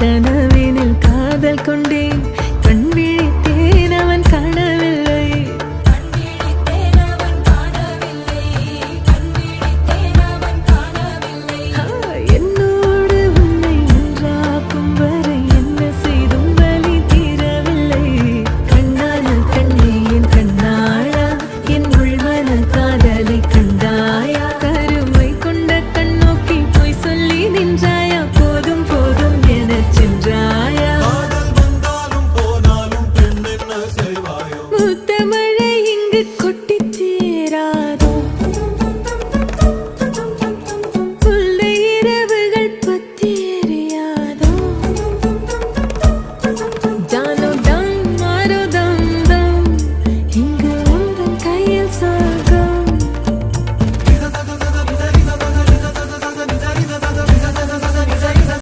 கனவினில் காதல் கொண்டேன். கண் விழித்தேன் அவன் காணவில்லை. என்னோடு உன்னை ஒன்றாக்கும் வரை என்ன செய்தும் வழி தீரவில்லை. கண்ணான கண்ணே என் கண்ணாழா என் உள்வன காதலை கண்